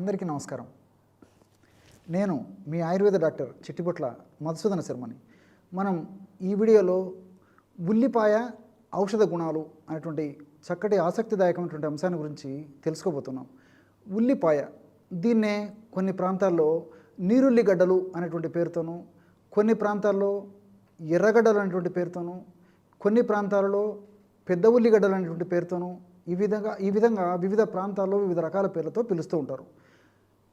అందరికీ నమస్కారం. నేను మీ ఆయుర్వేద డాక్టర్ చిట్టిపొట్ల మధుసూదన శర్మని. మనం ఈ వీడియోలో ఉల్లిపాయ ఔషధ గుణాలు అనేటువంటి చక్కటి ఆసక్తిదాయకమైనటువంటి అంశాన్ని గురించి తెలుసుకోబోతున్నాం. ఉల్లిపాయ దీన్నే కొన్ని ప్రాంతాల్లో నీరుల్లిగడ్డలు అనేటువంటి పేరుతోనూ కొన్ని ప్రాంతాల్లో ఎర్రగడ్డలు అనేటువంటి పేరుతోనూ కొన్ని ప్రాంతాలలో పెద్ద ఉల్లిగడ్డలు అనేటువంటి పేరుతోనూ ఈ విధంగా ఈ విధంగా వివిధ ప్రాంతాల్లో వివిధ రకాల పేర్లతో పిలుస్తూ ఉంటారు.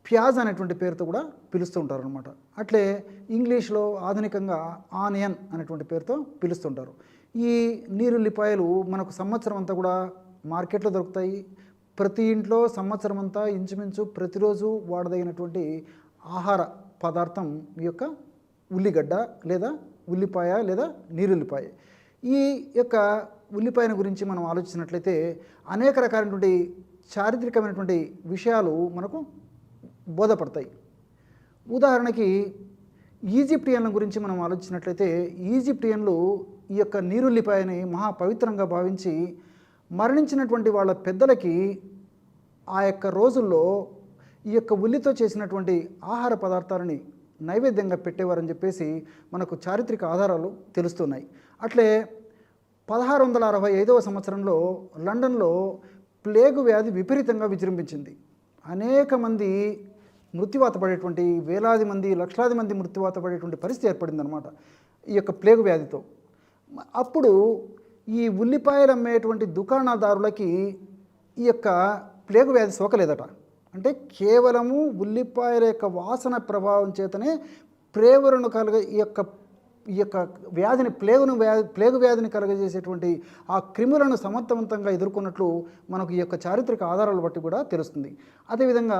ప్యాజ్ అనేటువంటి పేరుతో కూడా పిలుస్తూ ఉంటారు అనమాట అట్లే ఇంగ్లీష్లో ఆధునికంగా ఆనియన్ అనేటువంటి పేరుతో పిలుస్తుంటారు ఈ నీరుల్లిపాయలు మనకు సంవత్సరం అంతా కూడా మార్కెట్లో దొరుకుతాయి. ప్రతి ఇంట్లో సంవత్సరం అంతా ఇంచుమించు ప్రతిరోజు వాడదగినటువంటి ఆహార పదార్థం ఈ యొక్క ఉల్లిగడ్డ లేదా ఉల్లిపాయ లేదా నీరుల్లిపాయ. ఈ యొక్క ఉల్లిపాయను గురించి మనం ఆలోచించినట్లయితే అనేక రకాలైనటువంటి చారిత్రకమైనటువంటి విషయాలు మనకు బోధపడతాయి. ఉదాహరణకి ఈజిప్టియన్ల గురించి మనం ఆలోచించినట్లయితే ఈజిప్టియన్లు ఈ యొక్క నీరుల్లిపాయని మహాపవిత్రంగా భావించి మరణించినటువంటి వాళ్ళ పెద్దలకి ఆ యొక్క రోజుల్లో ఈ యొక్క ఉల్లితో చేసినటువంటి ఆహార పదార్థాలని నైవేద్యంగా పెట్టేవారని చెప్పేసి మనకు చారిత్రక ఆధారాలు తెలుస్తున్నాయి. అట్లే పదహారు వందల అరవై ఐదవ సంవత్సరంలో లండన్లో ప్లేగు వ్యాధి విపరీతంగా విజృంభించింది. అనేక మంది మృత్యువాత పడేటువంటి వేలాది మంది లక్షలాది మంది మృత్యువాత పడేటువంటి పరిస్థితి ఏర్పడిందనమాట ఈ యొక్క ప్లేగు వ్యాధితో. అప్పుడు ఈ ఉల్లిపాయలు అమ్మేటువంటి దుకాణదారులకి ఈ యొక్క ప్లేగు వ్యాధి సోకలేదట. అంటే కేవలము ఉల్లిపాయల యొక్క వాసన ప్రభావం చేతనే ప్రేవరణ కలుగ ఈ యొక్క ఈ యొక్క వ్యాధిని ప్లేగును వ్యాధి ప్లేగు వ్యాధిని కలగజేసేటువంటి ఆ క్రిములను సమర్థవంతంగా ఎదుర్కొన్నట్లు మనకు ఈ యొక్క చారిత్రక ఆధారాలు బట్టి కూడా తెలుస్తుంది. అదేవిధంగా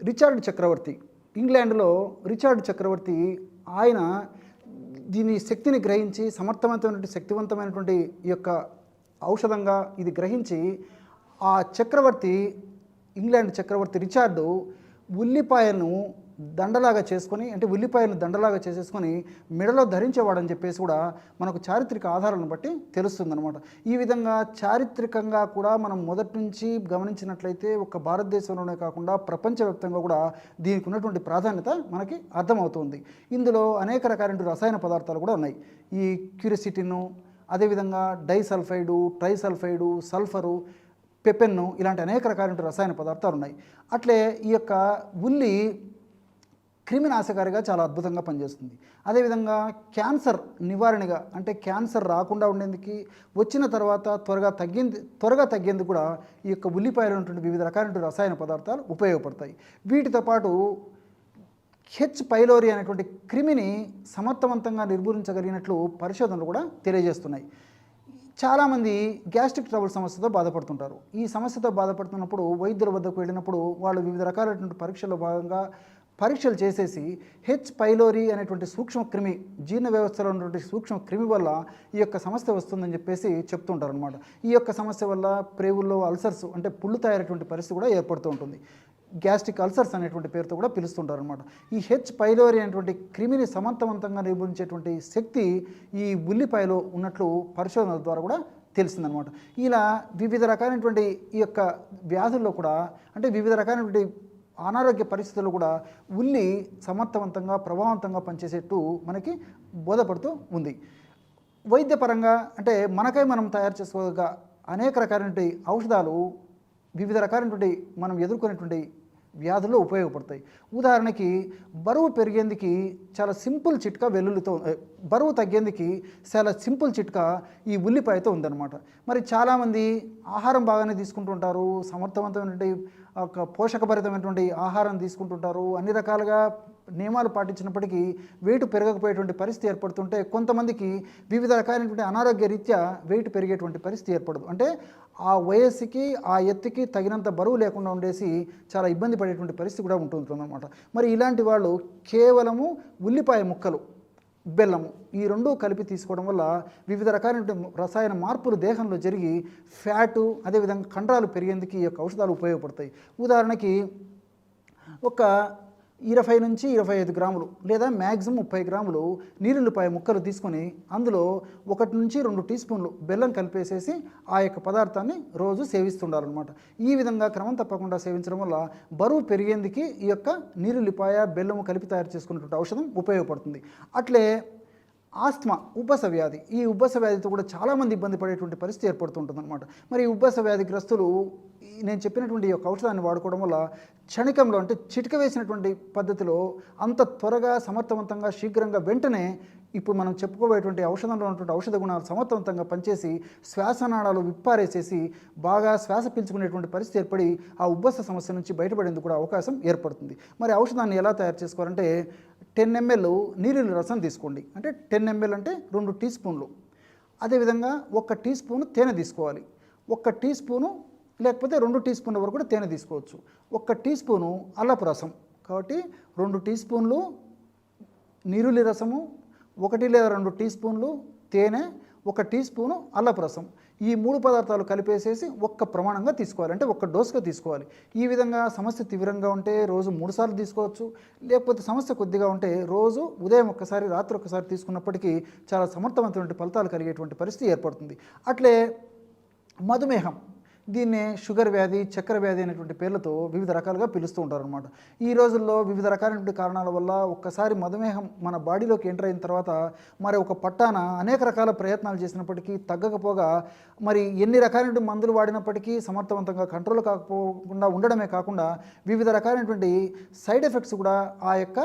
రిచార్డ్ చక్రవర్తి. ఇంగ్లాండ్లో రిచార్డ్ చక్రవర్తి ఆయన దీని శక్తిని గ్రహించి సమర్థవంతమైనటువంటి శక్తివంతమైనటువంటి ఈ యొక్క ఔషధంగా ఇది గ్రహించి ఆ చక్రవర్తి ఇంగ్లాండ్ చక్రవర్తి రిచార్డు ఉల్లిపాయను దండలాగా చేసుకొని అంటే ఉల్లిపాయలను దండలాగా చేసేసుకొని మెడలో ధరించేవాడని చెప్పేసి కూడా మనకు చారిత్రక ఆధారాలను బట్టి తెలుస్తుందనమాట ఈ విధంగా చారిత్రకంగా కూడా మనం మొదటి నుంచి గమనించినట్లయితే ఒక భారతదేశంలోనే కాకుండా ప్రపంచవ్యాప్తంగా కూడా దీనికి ఉన్నటువంటి ప్రాధాన్యత మనకి అర్థమవుతుంది. ఇందులో అనేక రకాలైన రసాయన పదార్థాలు కూడా ఉన్నాయి. ఈ క్యూరిసిటీను అదేవిధంగా డైసల్ఫైడు ట్రైసల్ఫైడు సల్ఫరు పెపెన్ను ఇలాంటి అనేక రకాలైన రసాయన పదార్థాలు ఉన్నాయి. అట్లే ఈ యొక్క ఉల్లి క్రిమినాశకారిగా చాలా అద్భుతంగా పనిచేస్తుంది. అదేవిధంగా క్యాన్సర్ నివారణగా అంటే క్యాన్సర్ రాకుండా ఉండేందుకు వచ్చిన తర్వాత త్వరగా తగ్గింది త్వరగా తగ్గేందుకు కూడా ఈ యొక్క ఉల్లిపాయలు ఉన్నటువంటి వివిధ రకాలైన రసాయన పదార్థాలు ఉపయోగపడతాయి. వీటితో పాటు హెచ్ పైలోరి అనేటువంటి క్రిమిని సమర్థవంతంగా నిర్మూలించగలిగినట్లు పరిశోధనలు కూడా తెలియజేస్తున్నాయి. చాలామంది గ్యాస్ట్రిక్ ట్రబుల్ సమస్యతో బాధపడుతుంటారు. ఈ సమస్యతో బాధపడుతున్నప్పుడు వైద్యుల వద్దకు వెళ్ళినప్పుడు వాళ్ళు వివిధ రకాలైనటువంటి పరీక్షల భాగంగా పరీక్షలు చేసేసి హెచ్ పైలోరి అనేటువంటి సూక్ష్మ క్రిమి జీర్ణ వ్యవస్థలో ఉన్నటువంటి సూక్ష్మ క్రిమి వల్ల ఈ యొక్క సమస్య వస్తుందని చెప్పేసి చెప్తుంటారు అనమాట ఈ యొక్క సమస్య వల్ల ప్రేవుల్లో అల్సర్స్ అంటే పుళ్ళు తయారైనటువంటి పరిస్థితి కూడా ఏర్పడుతూ ఉంటుంది. గ్యాస్ట్రిక్ అల్సర్స్ అనేటువంటి పేరుతో కూడా పిలుస్తుంటారు అనమాట ఈ హెచ్ పైలోరి అనేటువంటి క్రిమిని సమర్థవంతంగా నిర్మూలించేటువంటి శక్తి ఈ ఉల్లిపాయలో ఉన్నట్లు పరిశోధనల ద్వారా కూడా తెలిసిందనమాట ఇలా వివిధ రకాలైనటువంటి ఈ యొక్క వ్యాధుల్లో కూడా అంటే వివిధ రకాలైనటువంటి అనారోగ్య పరిస్థితులు కూడా ఉల్లి సమర్థవంతంగా ప్రభావవంతంగా పనిచేసేట్టు మనకి బోధపడుతూ ఉంది. వైద్యపరంగా అంటే మనకై మనం తయారు చేసుకోగా అనేక రకాలైనటువంటి ఔషధాలు వివిధ రకాలైనటువంటి మనం ఎదుర్కొనేటువంటి వ్యాధుల్లో ఉపయోగపడతాయి. ఉదాహరణకి బరువు పెరిగేందుకు చాలా సింపుల్ చిట్కా వెల్లుల్లితో బరువు తగ్గేందుకు చాలా సింపుల్ చిట్కా ఈ ఉల్లిపాయతో ఉందన్నమాట. మరి చాలామంది ఆహారం బాగానే తీసుకుంటుంటారు సమర్థవంతమైనటువంటి ఒక పోషకభరితమైనటువంటి ఆహారం తీసుకుంటుంటారు. అన్ని రకాలుగా నియమాలు పాటించినప్పటికీ వెయిట్ పెరగకపోయేటువంటి పరిస్థితి ఏర్పడుతుంటే కొంతమందికి వివిధ రకాలైనటువంటి అనారోగ్య రీత్యా వెయిట్ పెరిగేటువంటి పరిస్థితి ఏర్పడదు. అంటే ఆ వయస్సుకి ఆ ఎత్తుకి తగినంత బరువు లేకుండా ఉండేసి చాలా ఇబ్బంది పడేటువంటి పరిస్థితి కూడా ఉంటుందన్నమాట. మరి ఇలాంటి వాళ్ళు కేవలము ఉల్లిపాయ ముక్కలు బెల్లము ఈ రెండూ కలిపి తీసుకోవడం వల్ల వివిధ రకాలైన రసాయన మార్పులు దేహంలో జరిగి ఫ్యాటు అదేవిధంగా కండరాలు పెరిగేందుకు ఈ యొక్క ఔషధాలు ఉపయోగపడతాయి. ఉదాహరణకి ఒక ఇరవై నుంచి ఇరవై ఐదు గ్రాములు లేదా మ్యాక్సిమం ముప్పై గ్రాములు నీరుల్లిపాయ ముక్కలు తీసుకొని అందులో ఒకటి నుంచి రెండు టీ స్పూన్లు బెల్లం కలిపేసేసి ఆ యొక్క పదార్థాన్ని రోజు సేవిస్తుండాలన్నమాట. ఈ విధంగా క్రమం తప్పకుండా సేవించడం వల్ల బరువు పెరిగేందుకు ఈ యొక్క నీరుల్లిపాయ బెల్లము కలిపి తయారు చేసుకున్నటువంటి ఔషధం ఉపయోగపడుతుంది. అట్లే ఆస్మా ఉబ్బస వ్యాధి. ఈ ఉబ్బస వ్యాధితో కూడా చాలామంది ఇబ్బంది పడేటువంటి పరిస్థితి ఏర్పడుతుంటుందన్నమాట. మరి ఉబ్బస వ్యాధిగ్రస్తులు నేను చెప్పినటువంటి ఈ యొక్క ఔషధాన్ని వాడుకోవడం వల్ల క్షణికంలో అంటే చిటిక వేసినటువంటి పద్ధతిలో అంత త్వరగా సమర్థవంతంగా శీఘ్రంగా వెంటనే ఇప్పుడు మనం చెప్పుకోబోయేటువంటి ఔషధంలో ఉన్నటువంటి ఔషధ గుణాలు సమర్థవంతంగా పనిచేసి శ్వాసనాళాలు విప్పారేసేసి బాగా శ్వాస పీల్చుకునేటువంటి పరిస్థితి ఏర్పడి ఆ ఉబ్బస సమస్య నుంచి బయటపడేందుకు కూడా అవకాశం ఏర్పడుతుంది. మరి ఔషధాన్ని ఎలా తయారు చేసుకోవాలంటే టెన్ ఎంఎల్ నీరుల రసం తీసుకోండి. అంటే టెన్ ఎంఎల్ అంటే రెండు టీ స్పూన్లు. అదేవిధంగా ఒక టీ స్పూన్ తేనె తీసుకోవాలి. ఒక టీ స్పూను లేకపోతే రెండు టీ స్పూన్ల వరకు కూడా తేనె తీసుకోవచ్చు. ఒక టీ స్పూను అల్లపు రసం. కాబట్టి రెండు టీ స్పూన్లు నీరులి రసము ఒకటి లేదా రెండు టీ స్పూన్లు తేనె ఒక టీ స్పూను అల్లపు రసం. ఈ మూడు పదార్థాలు కలిపేసేసి ఒక్క ప్రమాణంగా తీసుకోవాలి. అంటే ఒక్క డోస్గా తీసుకోవాలి. ఈ విధంగా సమస్య తీవ్రంగా ఉంటే రోజు మూడుసార్లు తీసుకోవచ్చు. లేకపోతే సమస్య కొద్దిగా ఉంటే రోజు ఉదయం ఒక్కసారి రాత్రి ఒక్కసారి తీసుకున్నప్పటికీ చాలా సమర్థవంతమైన ఫలితాలు కలిగేటువంటి పరిస్థితి ఏర్పడుతుంది. అట్లే మధుమేహం. దీన్నే షుగర్ వ్యాధి చక్కెర వ్యాధి అనేటువంటి పేర్లతో వివిధ రకాలుగా పిలుస్తూ ఉంటారనమాట ఈ రోజుల్లో వివిధ రకాలైనటువంటి కారణాల వల్ల ఒక్కసారి మధుమేహం మన బాడీలోకి ఎంటర్ అయిన తర్వాత మరి ఒక పట్టాన అనేక రకాల ప్రయత్నాలు చేసినప్పటికీ తగ్గకపోగా మరి ఎన్ని రకాలైనటువంటి మందులు వాడినప్పటికీ సమర్థవంతంగా కంట్రోల్ కాకపోకుండా ఉండడమే కాకుండా వివిధ రకాలైనటువంటి సైడ్ ఎఫెక్ట్స్ కూడా ఆ యొక్క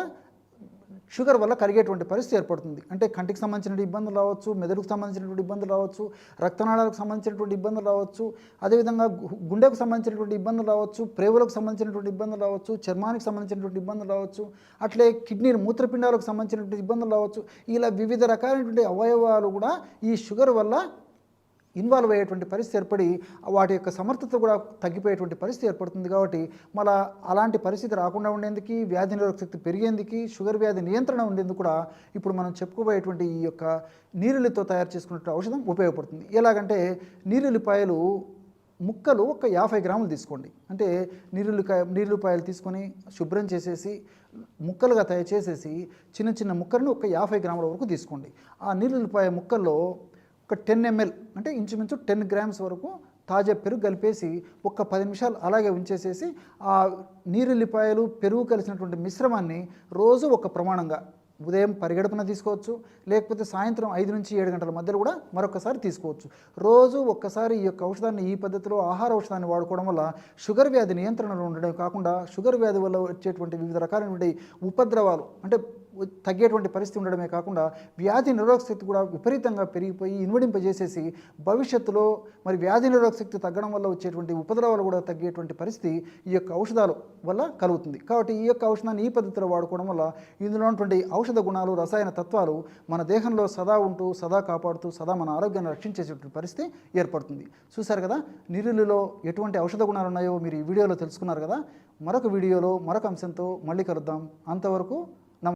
షుగర్ వల్ల కలిగేటువంటి పరిస్థితి ఏర్పడుతుంది. అంటే కంటికి సంబంధించిన ఇబ్బందులు రావచ్చు మెదడుకు సంబంధించినటువంటి ఇబ్బందులు రావచ్చు రక్తనాళాలకు సంబంధించినటువంటి ఇబ్బందులు రావచ్చు అదేవిధంగా గు- గుండెకు సంబంధించినటువంటి ఇబ్బందులు రావచ్చు ప్రేవులకు సంబంధించినటువంటి ఇబ్బందులు రావచ్చు చర్మానికి సంబంధించినటువంటి ఇబ్బందులు రావచ్చు అట్లే కిడ్నీ మూత్రపిండాలకు సంబంధించినటువంటి ఇబ్బందులు రావచ్చు. ఇలా వివిధ రకాలైనటువంటి అవయవాలు కూడా ఈ షుగర్ వల్ల ఇన్వాల్వ్ అయ్యేటువంటి పరిస్థితి ఏర్పడి వాటి యొక్క సమర్థత కూడా తగ్గిపోయేటువంటి పరిస్థితి ఏర్పడుతుంది కాబట్టి మళ్ళా అలాంటి పరిస్థితి రాకుండా ఉండేందుకు వ్యాధి నిరోధక శక్తి పెరిగేందుకు షుగర్ వ్యాధి నియంత్రణ ఉండేందుకు కూడా ఇప్పుడు మనం చెప్పుకోబోయేటువంటి ఈ యొక్క నీరులతో తయారు చేసుకున్నట్టు ఔషధం ఉపయోగపడుతుంది. ఎలాగంటే నీరుల్లిపాయలు ముక్కలు ఒక యాభై గ్రాములు తీసుకోండి. అంటే నీరుల్లికాయ నీరుల్లిపాయలు తీసుకొని శుభ్రం చేసేసి ముక్కలుగా తయారు చేసేసి చిన్న చిన్న ముక్కలను ఒక యాభై గ్రాముల వరకు తీసుకోండి. ఆ నీరుల్లిపాయ ముక్కల్లో ఒక టెన్ ఎంఎల్ అంటే ఇంచుమించు టెన్ గ్రామ్స్ వరకు తాజా పెరుగు కలిపేసి ఒక పది నిమిషాలు అలాగే ఉంచేసేసి ఆ నీరుల్లిపాయలు పెరుగు కలిసినటువంటి మిశ్రమాన్ని రోజు ఒక ప్రమాణంగా ఉదయం పరిగెడుపున తీసుకోవచ్చు. లేకపోతే సాయంత్రం ఐదు నుంచి ఏడు గంటల మధ్యలో కూడా మరొకసారి తీసుకోవచ్చు. రోజు ఒక్కసారి ఈ యొక్క ఔషధాన్ని ఈ పద్ధతిలో ఆహార ఔషధాన్ని వాడుకోవడం వల్ల షుగర్ వ్యాధి నియంత్రణలో ఉండడం కాకుండా షుగర్ వ్యాధి వల్ల వచ్చేటువంటి వివిధ రకాలైనటువంటి ఉపద్రవాలు అంటే తగ్గేటువంటి పరిస్థితి ఉండడమే కాకుండా వ్యాధి నిరోధక శక్తి కూడా విపరీతంగా పెరిగిపోయి ఇన్వడింపజేసేసి భవిష్యత్తులో మరి వ్యాధి నిరోధక శక్తి తగ్గడం వల్ల వచ్చేటువంటి ఉపద్రవాలు కూడా తగ్గేటువంటి పరిస్థితి ఈ యొక్క ఔషధాలు వల్ల కలుగుతుంది. కాబట్టి ఈ యొక్క ఔషధాన్ని ఈ పద్ధతిలో వాడుకోవడం వల్ల ఇందులో ఉన్నటువంటి ఔషధ గుణాలు రసాయన తత్వాలు మన దేహంలో సదా ఉంటూ సదా కాపాడుతూ సదా మన ఆరోగ్యాన్ని రక్షించేటువంటి పరిస్థితి ఏర్పడుతుంది. చూశారు కదా? నిరులులో ఎటువంటి ఔషధ గుణాలు ఉన్నాయో మీరు ఈ వీడియోలో తెలుసుకున్నారు కదా? మరొక వీడియోలో మరొక అంశంతో మళ్ళీ కలుద్దాం. అంతవరకు